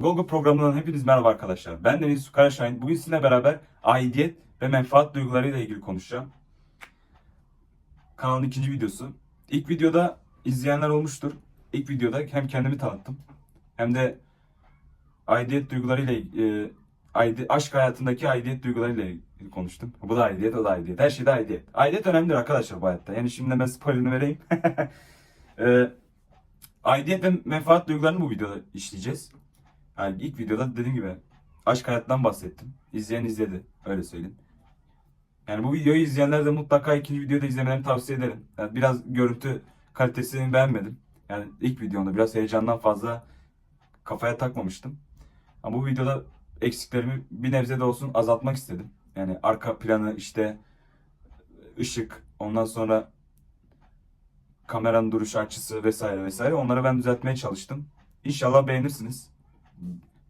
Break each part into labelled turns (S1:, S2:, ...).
S1: Google programından hepiniz merhaba arkadaşlar. Ben Deniz Su Karaşahin. Bugün sizinle beraber aidiyet ve menfaat duygularıyla ilgili konuşacağım. Kanalın ikinci videosu. İlk videoda izleyenler olmuştur. İlk videoda hem kendimi tanıttım hem de aidiyet duygularıyla e, aidi- aşk hayatındaki aidiyet duygularıyla ilgili konuştum. Bu da aidiyet, o da aidiyet. Her şeyde aidiyet. Aidiyet önemlidir arkadaşlar bu hayatta. Yani şimdi ben spoilerını vereyim. e, aidiyet ve menfaat duygularını bu videoda işleyeceğiz. Yani ilk videoda dediğim gibi aşk hayattan bahsettim. İzleyen izledi. Öyle söyleyeyim. Yani bu videoyu izleyenler de mutlaka ikinci videoda izlemelerini tavsiye ederim. Yani biraz görüntü kalitesini beğenmedim. Yani ilk videomda biraz heyecandan fazla kafaya takmamıştım. Ama bu videoda eksiklerimi bir nebze de olsun azaltmak istedim. Yani arka planı işte ışık, ondan sonra kameranın duruş açısı vesaire vesaire onları ben düzeltmeye çalıştım. İnşallah beğenirsiniz.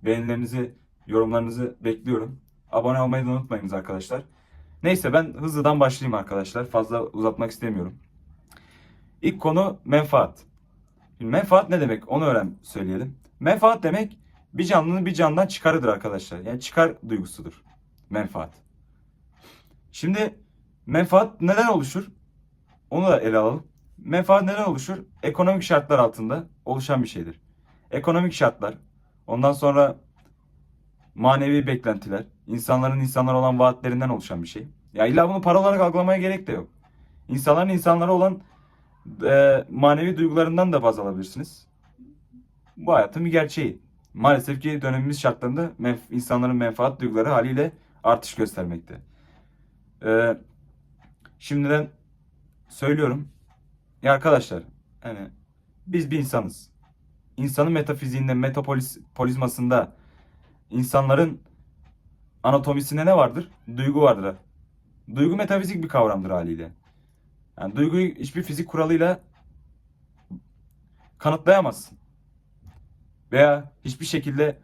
S1: Beğenilerinizi, yorumlarınızı bekliyorum. Abone olmayı da unutmayınız arkadaşlar. Neyse ben hızlıdan başlayayım arkadaşlar. Fazla uzatmak istemiyorum. İlk konu menfaat. Şimdi menfaat ne demek onu öğren söyleyelim. Menfaat demek bir canlının bir candan çıkarıdır arkadaşlar. Yani çıkar duygusudur. Menfaat. Şimdi menfaat neden oluşur? Onu da ele alalım. Menfaat neden oluşur? Ekonomik şartlar altında oluşan bir şeydir. Ekonomik şartlar, ondan sonra manevi beklentiler, insanların insanlara olan vaatlerinden oluşan bir şey. Ya illa bunu para olarak algılamaya gerek de yok. İnsanların insanlara olan e, manevi duygularından da baz alabilirsiniz. Bu hayatın bir gerçeği. Maalesef ki dönemimiz şartlarında menf- insanların menfaat duyguları haliyle artış göstermekte. E, şimdiden söylüyorum. Ya arkadaşlar, hani biz bir insanız. İnsanın metafiziğinde, metapolizmasında insanların anatomisinde ne vardır? Duygu vardır. Duygu metafizik bir kavramdır haliyle. Yani duyguyu hiçbir fizik kuralıyla kanıtlayamazsın. Veya hiçbir şekilde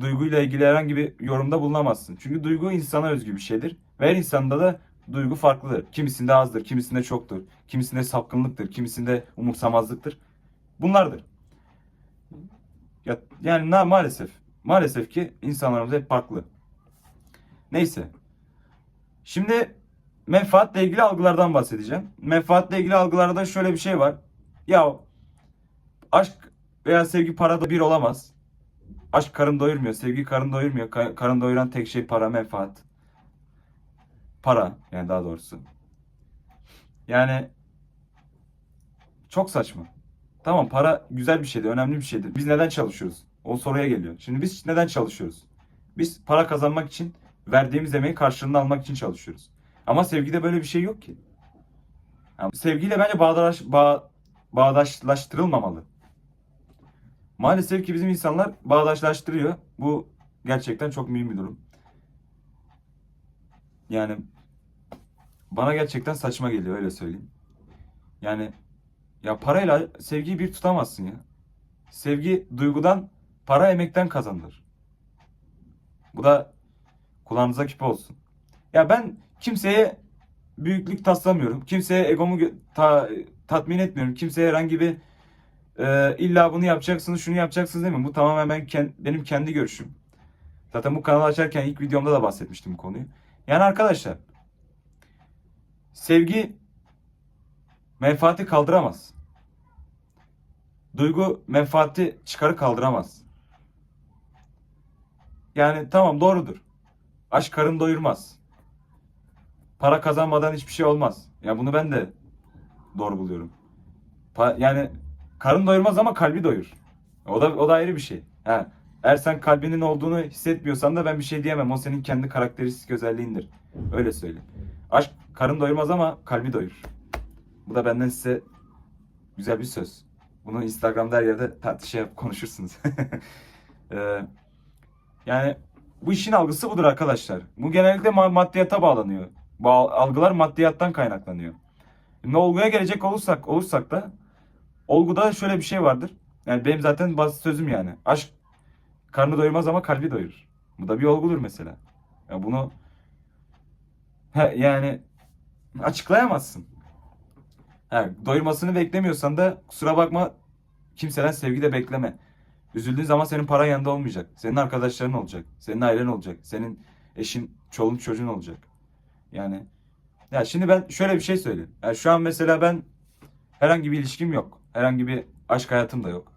S1: duyguyla ilgili herhangi bir yorumda bulunamazsın. Çünkü duygu insana özgü bir şeydir. Ve her insanda da duygu farklıdır. Kimisinde azdır, kimisinde çoktur. Kimisinde sapkınlıktır, kimisinde umursamazlıktır. Bunlardır. Ya, yani na, maalesef. Maalesef ki insanlarımız hep farklı. Neyse. Şimdi menfaatle ilgili algılardan bahsedeceğim. Menfaatle ilgili algılarda şöyle bir şey var. Ya aşk veya sevgi parada bir olamaz. Aşk karın doyurmuyor, sevgi karın doyurmuyor. Ka- karın doyuran tek şey para, menfaat. Para yani daha doğrusu. Yani çok saçma. Tamam para güzel bir şeydir, önemli bir şeydir. Biz neden çalışıyoruz? O soruya geliyor. Şimdi biz neden çalışıyoruz? Biz para kazanmak için verdiğimiz emeğin karşılığını almak için çalışıyoruz. Ama sevgide böyle bir şey yok ki. Yani sevgiyle bence bağdaş, bağ, bağdaşlaştırılmamalı. Maalesef ki bizim insanlar bağdaşlaştırıyor. Bu gerçekten çok mühim bir durum. Yani bana gerçekten saçma geliyor öyle söyleyeyim. Yani ya parayla sevgiyi bir tutamazsın ya. Sevgi duygudan, para emekten kazanılır. Bu da kulağınıza küpe olsun. Ya ben kimseye büyüklük taslamıyorum. Kimseye egomu ta- tatmin etmiyorum. Kimseye herhangi bir e, illa bunu yapacaksınız, şunu yapacaksınız mi? Bu tamamen ben ken- benim kendi görüşüm. Zaten bu kanalı açarken ilk videomda da bahsetmiştim bu konuyu. Yani arkadaşlar sevgi menfaati kaldıramaz. Duygu menfaati çıkarı kaldıramaz. Yani tamam doğrudur. Aşk karın doyurmaz. Para kazanmadan hiçbir şey olmaz. Ya bunu ben de doğru buluyorum. Pa- yani karın doyurmaz ama kalbi doyur. O da o da ayrı bir şey. Ha, eğer sen kalbinin olduğunu hissetmiyorsan da ben bir şey diyemem. O senin kendi karakteristik özelliğindir. Öyle söyleyeyim. Aşk karın doyurmaz ama kalbi doyurur. Bu da benden size güzel bir söz. Bunu Instagram'da her yerde tartışıp konuşursunuz. Ee, yani bu işin algısı budur arkadaşlar. Bu genellikle ma- maddiyata bağlanıyor. Bu al- algılar maddiyattan kaynaklanıyor. Ne olguya gelecek olursak olursak da olguda şöyle bir şey vardır. Yani benim zaten bazı sözüm yani. Aşk karnı doyurmaz ama kalbi doyurur. Bu da bir olgudur mesela. Ya bunu he, yani açıklayamazsın. Ha, doyurmasını beklemiyorsan da kusura bakma kimseden sevgi de bekleme. Üzüldüğün zaman senin paran yanında olmayacak. Senin arkadaşların olacak. Senin ailen olacak. Senin eşin, çolun çocuğun olacak. Yani ya şimdi ben şöyle bir şey söyleyeyim. Yani şu an mesela ben herhangi bir ilişkim yok. Herhangi bir aşk hayatım da yok.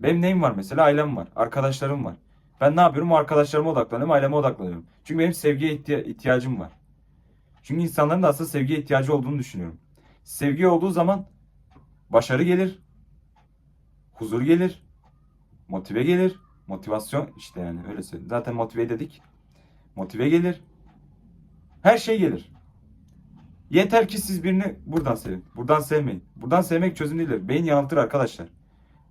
S1: Benim neyim var mesela? Ailem var. Arkadaşlarım var. Ben ne yapıyorum? O arkadaşlarıma odaklanıyorum. Aileme odaklanıyorum. Çünkü benim sevgiye ihtiya- ihtiyacım var. Çünkü insanların da aslında sevgiye ihtiyacı olduğunu düşünüyorum. Sevgi olduğu zaman başarı gelir. Huzur gelir. Motive gelir. Motivasyon işte yani öyle söyleyeyim. Zaten motive dedik. Motive gelir. Her şey gelir. Yeter ki siz birini buradan sevin. Buradan sevmeyin. Buradan sevmek çözüm değildir. Beyin yanıltır arkadaşlar.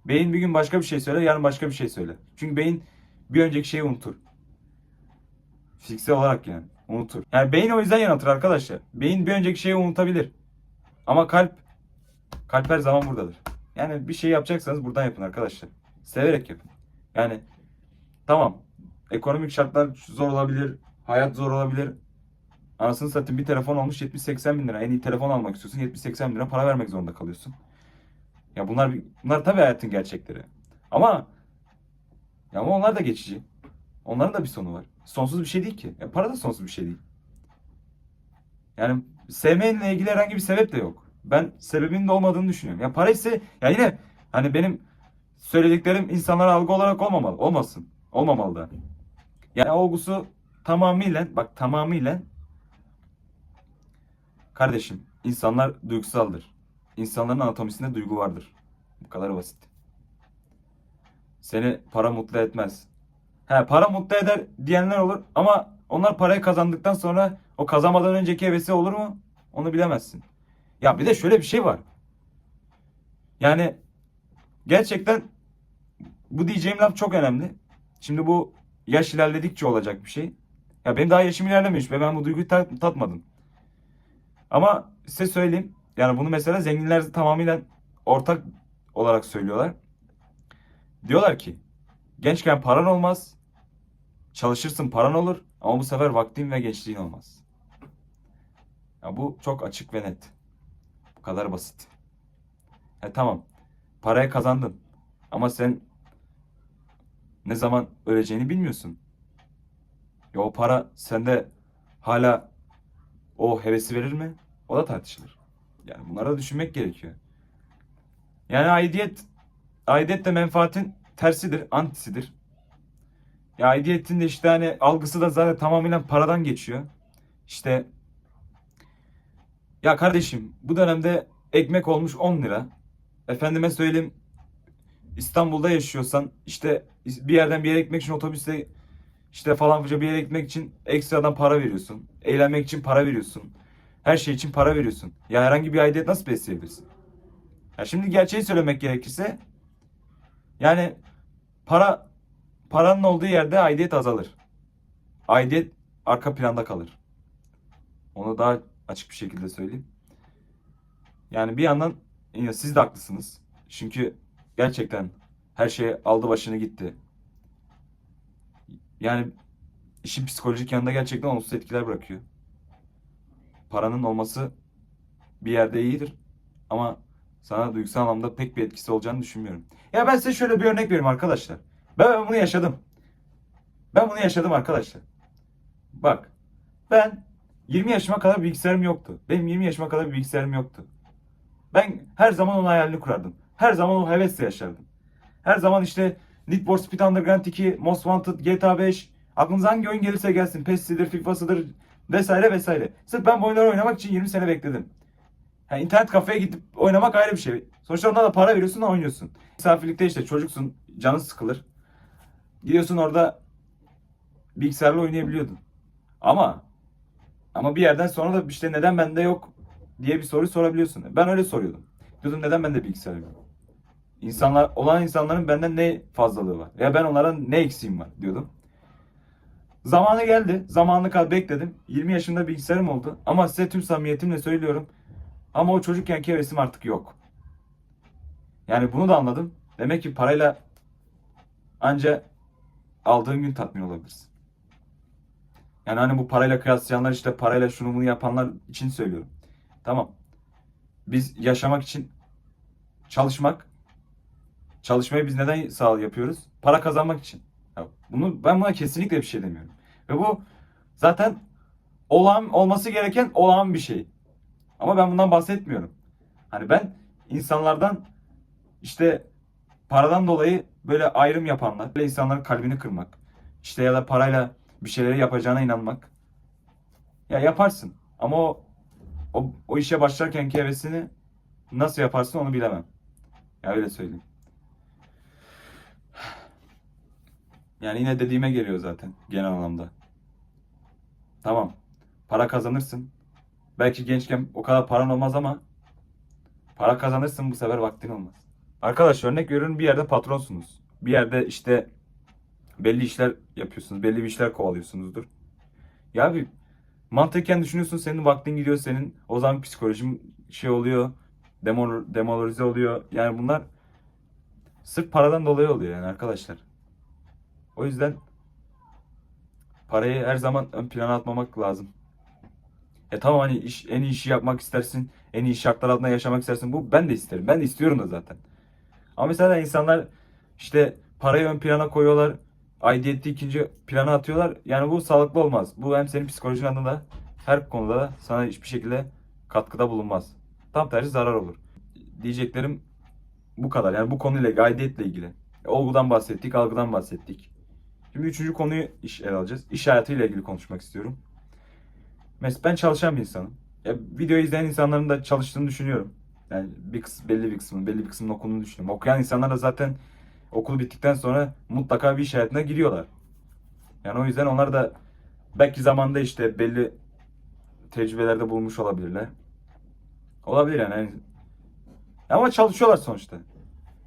S1: Beyin bir gün başka bir şey söyler, yarın başka bir şey söyler. Çünkü beyin bir önceki şeyi unutur. Fiziksel olarak yani unutur. Yani beyin o yüzden yanıltır arkadaşlar. Beyin bir önceki şeyi unutabilir. Ama kalp kalp her zaman buradadır. Yani bir şey yapacaksanız buradan yapın arkadaşlar. Severek yapın. Yani tamam ekonomik şartlar zor olabilir, hayat zor olabilir. Anasını satayım bir telefon olmuş 70-80 bin lira. En iyi telefon almak istiyorsun 70-80 bin lira para vermek zorunda kalıyorsun. Ya bunlar bunlar tabii hayatın gerçekleri. Ama ya ama onlar da geçici. Onların da bir sonu var. Sonsuz bir şey değil ki. Ya para da sonsuz bir şey değil. Yani sevmeyenle ilgili herhangi bir sebep de yok. Ben sebebinin de olmadığını düşünüyorum. Ya para ise ya yine hani benim söylediklerim insanlara algı olarak olmamalı. Olmasın. Olmamalı da. Yani olgusu tamamıyla bak tamamıyla kardeşim insanlar duygusaldır. İnsanların anatomisinde duygu vardır. Bu kadar basit. Seni para mutlu etmez. He para mutlu eder diyenler olur ama onlar parayı kazandıktan sonra o kazanmadan önceki hevesi olur mu? Onu bilemezsin. Ya bir de şöyle bir şey var. Yani gerçekten bu diyeceğim laf çok önemli. Şimdi bu yaş ilerledikçe olacak bir şey. Ya benim daha yaşım ilerlemiş ve ben bu duyguyu tat- tatmadım. Ama size söyleyeyim. Yani bunu mesela zenginler tamamıyla ortak olarak söylüyorlar. Diyorlar ki gençken paran olmaz. Çalışırsın paran olur ama bu sefer vaktin ve gençliğin olmaz. Ya bu çok açık ve net. Bu kadar basit. E tamam. Parayı kazandın. Ama sen ne zaman öleceğini bilmiyorsun. Ya o para sende hala o hevesi verir mi? O da tartışılır. Yani bunları da düşünmek gerekiyor. Yani aidiyet aidiyet de menfaatin tersidir, antisidir. Ya aidiyetin de işte hani algısı da zaten tamamıyla paradan geçiyor. İşte ya kardeşim bu dönemde ekmek olmuş 10 lira. Efendime söyleyeyim İstanbul'da yaşıyorsan işte bir yerden bir yere gitmek için otobüste işte falan bir yere gitmek için ekstradan para veriyorsun. Eğlenmek için para veriyorsun. Her şey için para veriyorsun. Ya herhangi bir aidiyet nasıl besleyebilirsin? Ya şimdi gerçeği söylemek gerekirse yani para paranın olduğu yerde aidiyet azalır. Aidiyet arka planda kalır. Onu daha açık bir şekilde söyleyeyim. Yani bir yandan yine siz de haklısınız. Çünkü gerçekten her şey aldı başını gitti. Yani işin psikolojik yanında gerçekten olumsuz etkiler bırakıyor. Paranın olması bir yerde iyidir ama sana duygusal anlamda pek bir etkisi olacağını düşünmüyorum. Ya ben size şöyle bir örnek vereyim arkadaşlar. Ben bunu yaşadım. Ben bunu yaşadım arkadaşlar. Bak ben 20 yaşıma kadar bilgisayarım yoktu. Benim 20 yaşıma kadar bir bilgisayarım yoktu. Ben her zaman onun hayalini kurardım. Her zaman o hevesle yaşardım. Her zaman işte Need for Speed Underground 2, Most Wanted, GTA 5, aklınıza hangi oyun gelirse gelsin, PES'sidir, FIFA'sıdır vesaire vesaire. Sırf ben bu oyunları oynamak için 20 sene bekledim. Yani internet kafeye gidip oynamak ayrı bir şey. Sonuçta ondan da para veriyorsun da oynuyorsun. Misafirlikte işte çocuksun, canın sıkılır. Gidiyorsun orada bilgisayarla oynayabiliyordun. Ama ama bir yerden sonra da işte neden bende yok diye bir soru sorabiliyorsun. Ben öyle soruyordum. Diyordum neden bende bilgisayar yok? İnsanlar, olan insanların benden ne fazlalığı var? Ya ben onlara ne eksiğim var diyordum. Zamanı geldi. Zamanını kadar bekledim. 20 yaşında bilgisayarım oldu. Ama size tüm samimiyetimle söylüyorum. Ama o çocukken hevesim artık yok. Yani bunu da anladım. Demek ki parayla anca aldığın gün tatmin olabilirsin. Yani hani bu parayla kıyaslayanlar işte parayla şunu bunu yapanlar için söylüyorum. Tamam. Biz yaşamak için çalışmak, çalışmayı biz neden sağ yapıyoruz? Para kazanmak için. Ya bunu ben buna kesinlikle bir şey demiyorum. Ve bu zaten olağan olması gereken olağan bir şey. Ama ben bundan bahsetmiyorum. Hani ben insanlardan işte paradan dolayı böyle ayrım yapanlar, böyle insanların kalbini kırmak, işte ya da parayla bir şeyleri yapacağına inanmak. Ya yaparsın ama o o, o işe başlarkenki hevesini nasıl yaparsın onu bilemem. Ya öyle söyleyeyim. Yani yine dediğime geliyor zaten genel anlamda. Tamam. Para kazanırsın. Belki gençken o kadar paran olmaz ama para kazanırsın bu sefer vaktin olmaz. Arkadaş örnek veriyorum bir yerde patronsunuz. Bir yerde işte belli işler yapıyorsunuz. Belli bir işler kovalıyorsunuzdur. Ya bir mantıken düşünüyorsun senin vaktin gidiyor senin. O zaman psikolojim şey oluyor. Demor, demoralize oluyor. Yani bunlar sırf paradan dolayı oluyor yani arkadaşlar. O yüzden parayı her zaman ön plana atmamak lazım. E tamam hani iş, en iyi işi yapmak istersin. En iyi şartlar altında yaşamak istersin. Bu ben de isterim. Ben de istiyorum da zaten. Ama mesela insanlar işte parayı ön plana koyuyorlar. Aidiyeti ikinci plana atıyorlar. Yani bu sağlıklı olmaz. Bu hem senin psikolojin adına her konuda da sana hiçbir şekilde katkıda bulunmaz. Tam tersi zarar olur. Diyeceklerim bu kadar. Yani bu konuyla aidiyetle ilgili. Olgudan bahsettik, algıdan bahsettik. Şimdi üçüncü konuyu iş ele alacağız. İş hayatıyla ilgili konuşmak istiyorum. Mesela ben çalışan bir insanım. Ya, videoyu izleyen insanların da çalıştığını düşünüyorum. Yani bir kısmı, belli bir kısmının, belli bir kısmının okulunu düşünüyorum. Okuyan insanlar da zaten okul bittikten sonra mutlaka bir iş hayatına giriyorlar. Yani o yüzden onlar da belki zamanda işte belli tecrübelerde bulmuş olabilirler. Olabilir yani. yani. Ama çalışıyorlar sonuçta.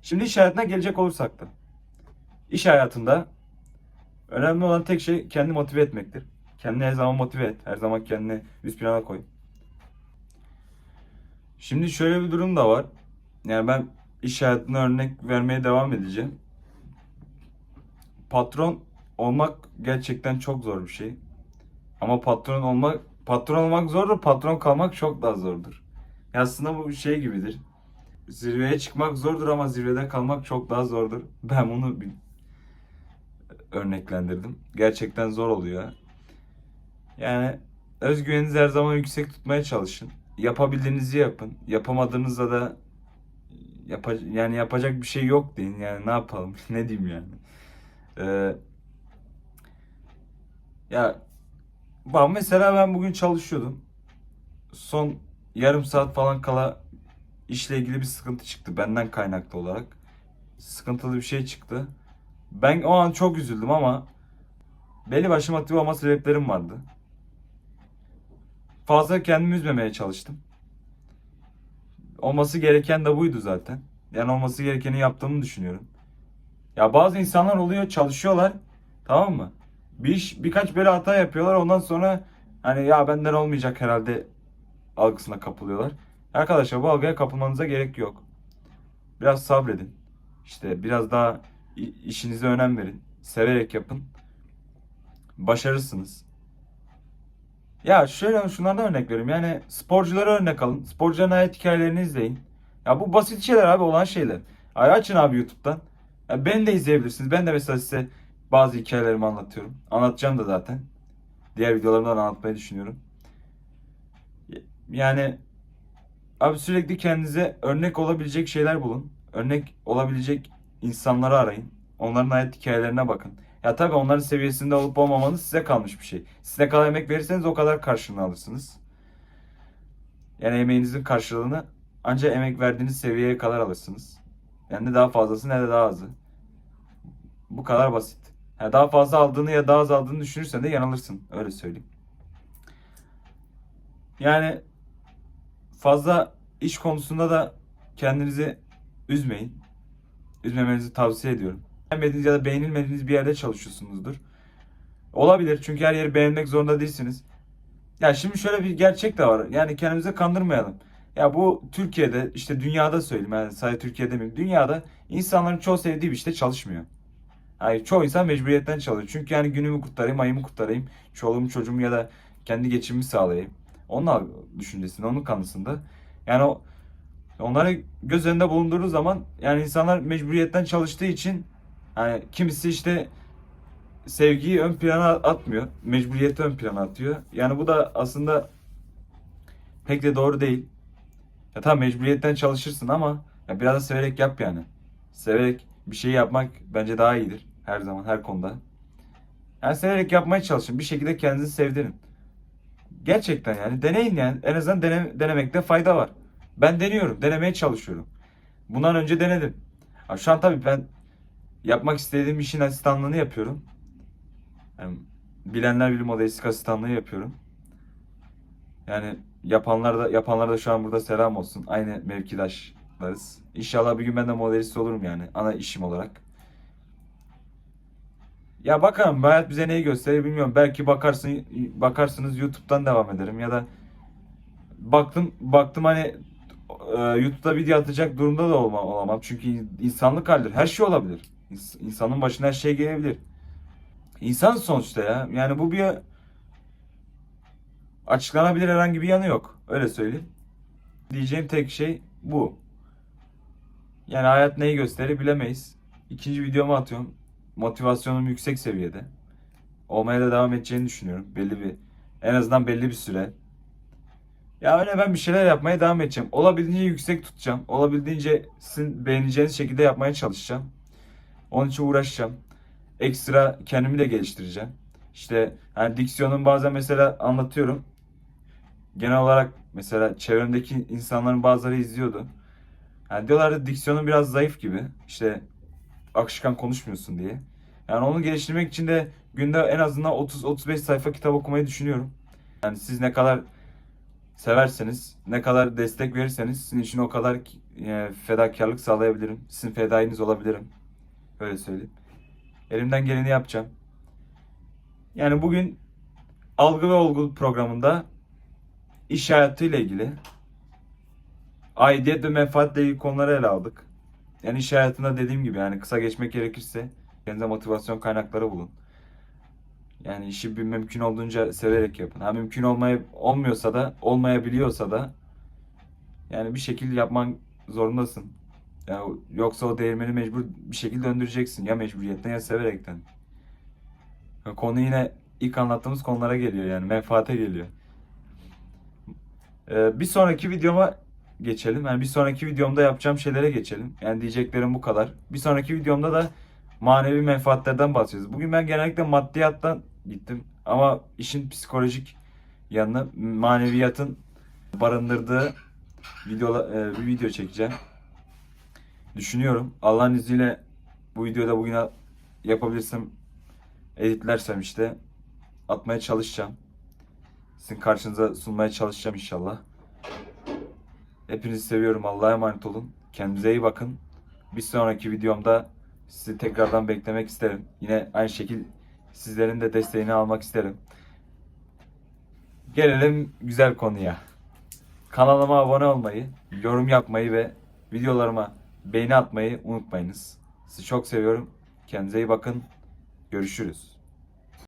S1: Şimdi iş hayatına gelecek olursak da. İş hayatında önemli olan tek şey kendi motive etmektir. Kendini her zaman motive et. Her zaman kendini üst plana koy. Şimdi şöyle bir durum da var. Yani ben iş örnek vermeye devam edeceğim. Patron olmak gerçekten çok zor bir şey. Ama patron olmak patron olmak zordur, patron kalmak çok daha zordur. Ya aslında bu şey gibidir. Zirveye çıkmak zordur ama zirvede kalmak çok daha zordur. Ben bunu bir örneklendirdim. Gerçekten zor oluyor. Yani özgüveninizi her zaman yüksek tutmaya çalışın. Yapabildiğinizi yapın. Yapamadığınızda da yapa yani yapacak bir şey yok deyin. Yani ne yapalım? ne diyeyim yani? Ee, ya bak mesela ben bugün çalışıyordum. Son yarım saat falan kala işle ilgili bir sıkıntı çıktı benden kaynaklı olarak. Sıkıntılı bir şey çıktı. Ben o an çok üzüldüm ama belli başlı motive olma sebeplerim vardı. Fazla kendimi üzmemeye çalıştım. Olması gereken de buydu zaten. Yani olması gerekeni yaptığımı düşünüyorum. Ya bazı insanlar oluyor çalışıyorlar tamam mı? Bir iş birkaç böyle hata yapıyorlar ondan sonra hani ya benden olmayacak herhalde algısına kapılıyorlar. Arkadaşlar bu algıya kapılmanıza gerek yok. Biraz sabredin. İşte biraz daha işinize önem verin. Severek yapın. Başarırsınız. Ya şöyle şunlardan örnek vereyim. Yani sporculara örnek alın. Sporcuların hayat hikayelerini izleyin. Ya bu basit şeyler abi olan şeyler. Ay açın abi YouTube'dan. Ya beni de izleyebilirsiniz. Ben de mesela size bazı hikayelerimi anlatıyorum. Anlatacağım da zaten. Diğer videolarımdan anlatmayı düşünüyorum. Yani abi sürekli kendinize örnek olabilecek şeyler bulun. Örnek olabilecek insanları arayın. Onların hayat hikayelerine bakın. Ya tabii onların seviyesinde olup olmamanız size kalmış bir şey. Siz ne kadar emek verirseniz o kadar karşılığını alırsınız. Yani emeğinizin karşılığını ancak emek verdiğiniz seviyeye kadar alırsınız. Yani ne daha fazlası ne de daha azı. Bu kadar basit. Yani daha fazla aldığını ya daha az aldığını düşünürsen de yanılırsın. Öyle söyleyeyim. Yani fazla iş konusunda da kendinizi üzmeyin. Üzmemenizi tavsiye ediyorum. Beğenmediğiniz ya da beğenilmediğiniz bir yerde çalışıyorsunuzdur. Olabilir çünkü her yeri beğenmek zorunda değilsiniz. Ya şimdi şöyle bir gerçek de var. Yani kendimize kandırmayalım. Ya bu Türkiye'de işte dünyada söyleyeyim yani sadece Türkiye'de demeyeyim. Dünyada insanların çoğu sevdiği bir işte çalışmıyor. Hayır çoğu insan mecburiyetten çalışıyor. Çünkü yani günümü kurtarayım, ayımı kurtarayım. Çoluğumu çocuğumu ya da kendi geçimimi sağlayayım. Onun düşüncesinde, onun kanısında. Yani o onları göz önünde bulundurduğu zaman yani insanlar mecburiyetten çalıştığı için Yani kimisi işte sevgiyi ön plana atmıyor. Mecburiyeti ön plana atıyor. Yani bu da aslında pek de doğru değil. Ya tamam mecburiyetten çalışırsın ama ya biraz da severek yap yani. Severek bir şey yapmak bence daha iyidir. Her zaman, her konuda. Yani severek yapmaya çalışın. Bir şekilde kendinizi sevdirin. Gerçekten yani deneyin yani. En azından dene, denemekte fayda var. Ben deniyorum. Denemeye çalışıyorum. Bundan önce denedim. Ha, şu an tabii ben yapmak istediğim işin asistanlığını yapıyorum. Yani bilenler bilir modelistik asistanlığı yapıyorum. Yani yapanlar da yapanlar da şu an burada selam olsun. Aynı mevkidaşlarız. İnşallah bir gün ben de modelist olurum yani ana işim olarak. Ya bakalım hayat bize neyi gösterir bilmiyorum. Belki bakarsın bakarsınız YouTube'dan devam ederim ya da baktım baktım hani e, YouTube'da video atacak durumda da olma, olamam. Çünkü insanlık halidir. Her şey olabilir. İns- İnsanın başına her şey gelebilir. İnsan sonuçta ya. Yani bu bir açıklanabilir herhangi bir yanı yok. Öyle söyleyeyim. Diyeceğim tek şey bu. Yani hayat neyi gösterir bilemeyiz. İkinci videomu atıyorum. Motivasyonum yüksek seviyede. Olmaya da devam edeceğini düşünüyorum. Belli bir en azından belli bir süre. Ya öyle ben bir şeyler yapmaya devam edeceğim. Olabildiğince yüksek tutacağım. Olabildiğince sizin beğeneceğiniz şekilde yapmaya çalışacağım. Onun için uğraşacağım. Ekstra kendimi de geliştireceğim. İşte yani diksiyonun bazen mesela anlatıyorum. Genel olarak mesela çevremdeki insanların bazıları izliyordu. Yani diyorlardı diksiyonun biraz zayıf gibi. İşte akışkan konuşmuyorsun diye. Yani onu geliştirmek için de günde en azından 30-35 sayfa kitap okumayı düşünüyorum. Yani siz ne kadar severseniz, ne kadar destek verirseniz sizin için o kadar e, fedakarlık sağlayabilirim. Sizin fedainiz olabilirim. Öyle söyleyeyim. Elimden geleni yapacağım. Yani bugün algı ve olgu programında iş hayatıyla ilgili aidiyet ve menfaatle ilgili konuları ele aldık. Yani iş hayatında dediğim gibi yani kısa geçmek gerekirse kendinize motivasyon kaynakları bulun. Yani işi bir mümkün olduğunca severek yapın. Ha mümkün olmaya olmuyorsa da olmayabiliyorsa da yani bir şekilde yapman zorundasın. Yani yoksa o değirmeni mecbur bir şekilde döndüreceksin. Ya mecburiyetten ya severekten. Ya Konu yine ilk anlattığımız konulara geliyor yani menfaate geliyor. Ee, bir sonraki videoma geçelim. Yani bir sonraki videomda yapacağım şeylere geçelim. Yani diyeceklerim bu kadar. Bir sonraki videomda da manevi menfaatlerden bahsedeceğiz. Bugün ben genellikle maddiyattan gittim. Ama işin psikolojik yanını maneviyatın barındırdığı videola, e, bir video çekeceğim. Düşünüyorum. Allah'ın izniyle bu videoda bugün yapabilirsem editlersem işte atmaya çalışacağım. Sizin karşınıza sunmaya çalışacağım inşallah. Hepinizi seviyorum. Allah'a emanet olun. Kendinize iyi bakın. Bir sonraki videomda sizi tekrardan beklemek isterim. Yine aynı şekil sizlerin de desteğini almak isterim. Gelelim güzel konuya. Kanalıma abone olmayı, yorum yapmayı ve videolarıma beğeni atmayı unutmayınız. Sizi çok seviyorum. Kendinize iyi bakın. Görüşürüz.